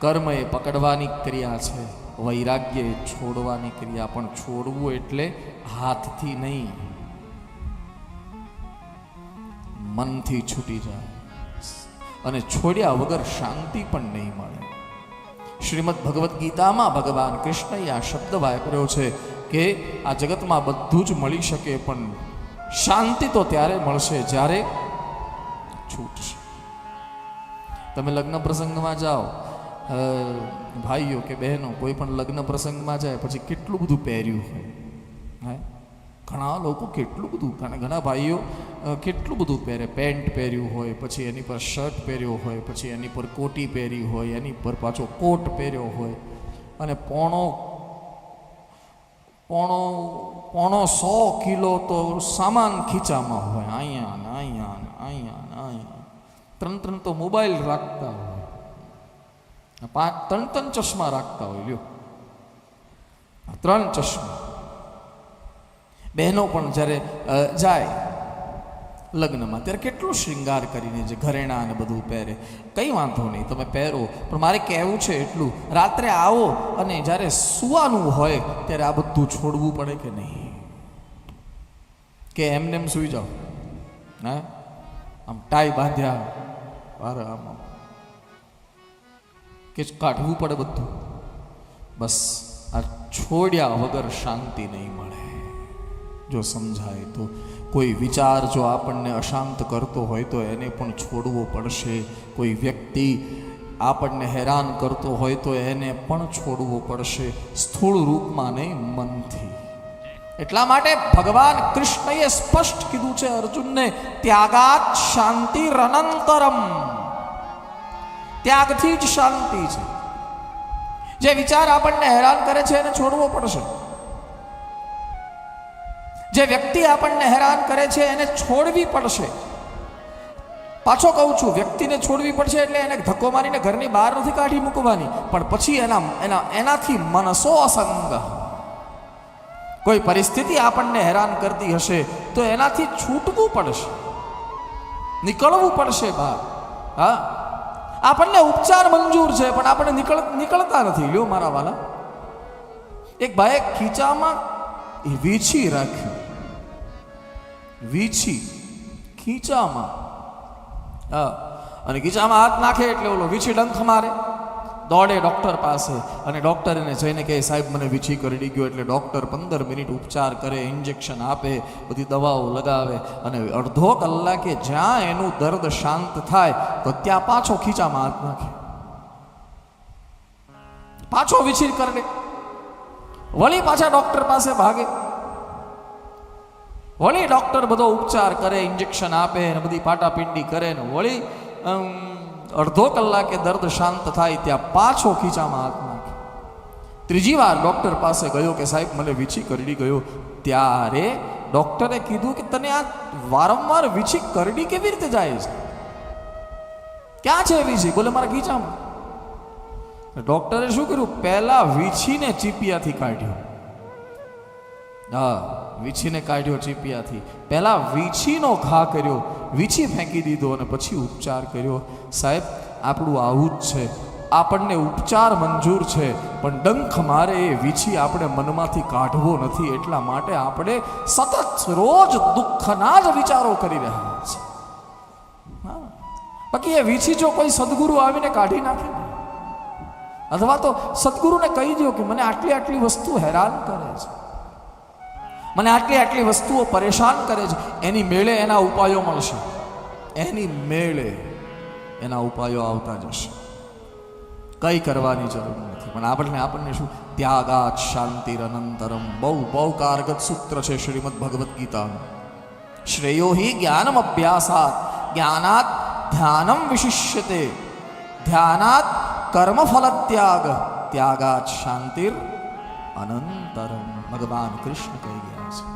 કર્મ એ પકડવાની ક્રિયા છે વૈરાગ્ય એ છોડવાની ક્રિયા, પણ છોડવું એટલે હાથથી નહીં. મનથી છૂટી જાય. અને છોડ્યા વગર શાંતિ પણ નહીં મળે. શ્રીમદ ભગવદ્ ગીતામાં ભગવાન કૃષ્ણએ આ શબ્દ વાપર્યો છે કે આ જગતમાં બધું જ મળી શકે, પણ શાંતિ તો ત્યારે મળશે જ્યારે છૂટશે. તમે લગ્ન પ્રસંગમાં જાઓ ભાઈઓ કે બહેનો, કોઈ પણ લગ્ન પ્રસંગમાં જાય, પછી કેટલું બધું પહેર્યું હોય, હે? ઘણા લોકો કેટલું બધું કારણ ઘણા ભાઈઓ કેટલું બધું પહેરે. પેન્ટ પહેર્યું હોય, પછી એની પર શર્ટ પહેર્યો હોય, પછી એની પર કોટી પહેરી હોય, એની પર પાછો કોટ પહેર્યો હોય. અને પોણો પોણો પોણો સો કિલો તો સામાન ખીચામાં હોય. અહીંયા અહીંયા અહીંયા અહીંયા. ત્રણ ત્રણ તો મોબાઈલ રાખતા હોય. પાંચ ત્રણ ત્રણ ચશ્મા રાખતા હોય, લ્યો. ત્રણ ચશ્મા. બહેનો પણ જ્યારે જાય લગ્નમાં, ત્યારે કેટલો શૃંગાર કરીને જે ઘરેણાં અને બધું પહેરે. કંઈ વાંધો નહીં, તમે પહેરો. પણ મારે કહેવું છે એટલું, રાત્રે આવો અને જ્યારે સુવાનું હોય, ત્યારે આ બધું છોડવું પડે કે નહીં? કે એમને એમ સૂઈ જાઓ? હા? આમ ટાઈ બાંધ્યા આમ આમ. કે કાઢવું પડે બધું. બસ આ છોડ્યા વગર શાંતિ નહીં મળે. જો સમજાય તો કોઈ વિચાર જો આપણને અશાંત કરતો હોય તો એને પણ છોડવો પડશે. કોઈ વ્યક્તિ આપણને હેરાન કરતો હોય તો એને પણ છોડવો પડશે. સ્થૂળ રૂપમાં નહીં, મનથી. એટલા માટે ભગવાન કૃષ્ણએ સ્પષ્ટ કીધું છે અર્જુનને, ત્યાગાત શાંતિ રનંતરમ. ત્યાગથી જ શાંતિ છે. જે વિચાર આપણને હેરાન કરે છે એને છોડવો પડશે. જે વ્યક્તિ આપણને હેરાન કરે છે એને છોડવી પડશે. પાછો કહું છું, વ્યક્તિને છોડવી પડશે એટલે એને ધક્કો મારીને ઘરની બહાર નથી કાઢી મૂકવાની. પણ પછી એના એના, એનાથી મનસો અસંગ. કોઈ પરિસ્થિતિ આપણને હેરાન કરતી હશે તો એનાથી છૂટવું પડશે. નીકળવું પડશે બહાર. હા? આપણને ઉપચાર મંજૂર છે, પણ આપણે નીકળ, નીકળતા નથી. લ્યો મારા વાલા. એક ભાઈએ ખીચામાં વીછી રાખ્યું. વીછી ખીચામાં. હા. અને ખીચામાં હાથ નાખે એટલે ઓલો વીછી ડંખ મારે. દોડે ડૉક્ટર પાસે અને ડૉક્ટર એને જઈને કહે, સાહેબ, મને વીછી કરડી ગયો એટલે ડૉક્ટર પંદર મિનિટ ઉપચાર કરે ઇન્જેક્શન આપે, બધી દવાઓ લગાવે અને અડધો કલાકે જ્યાં એનું દર્દ શાંત થાય, તો ત્યાં પાછો ખીચામાં હાથ નાખે. પાછો વિછીર કરડે વળી પાછા ડૉક્ટર પાસે ભાગે. વળી ડૉક્ટર બધો ઉપચાર કરે ઇન્જેક્શન આપે ને બધી પાટાપિંડી કરે ને વળી અડધો કલાકે દર્દ શાંત થાય ત્યાં પાછો ખીચામાં હાથ નાખ્યો ત્રીજી વાર ડૉક્ટર પાસે ગયો કે સાહેબ, મને વીછી કરડી ગયો. ત્યારે ડૉક્ટરે કીધું કે, તને આ વારંવાર વીછી કરડી કેવી રીતે જાય છે? ક્યાં છે વીછી? બોલે મારા ખીચામાં. ડૉક્ટરે શું કર્યું? પહેલાં વીછીને ચીપિયાથી કાઢ્યો. હા, વીછીને કાઢ્યો ચીપિયાથી. પહેલાં વીછીનો ઘા કર્યો, વીછી ફેંકી દીધો અને પછી ઉપચાર કર્યો. સાહેબ, આપણું આવું જ છે. આપણને ઉપચાર મંજૂર છે, પણ ડંખ મારે એ વીછી આપણે મનમાંથી કાઢવો નથી, એટલા માટે આપણે સતત રોજ દુઃખના જ વિચારો કરી રહ્યા છે બાકી એ વીછી જો કોઈ સદગુરુ આવીને કાઢી નાખે અથવા તો સદગુરુને કહી દો કે મને આટલી આટલી વસ્તુ હેરાન કરે છે. મને આટલી આટલી વસ્તુઓ પરેશાન કરે છે. એની મેળે એના ઉપાયો મળશે. એની મેળે એના ઉપાયો આવતા જશે. કંઈ કરવાની જરૂર નથી. પણ આપણને આપણને શું? ત્યાગાત શાંતિર અનંતરમ. બહુ બહુ કારગત સૂત્ર છે શ્રીમદ ભગવદ્ ગીતાનું શ્રેયો હિ જ્ઞાનમ અભ્યાસાત. જ્ઞાનાત ધ્યાનમ વિશિષ્યતે. ધ્યાનાત કર્મફલ ત્યાગ ત્યાગાત શાંતિર અનંતરમ ભગવાન કૃષ્ણ કહી ગયા છે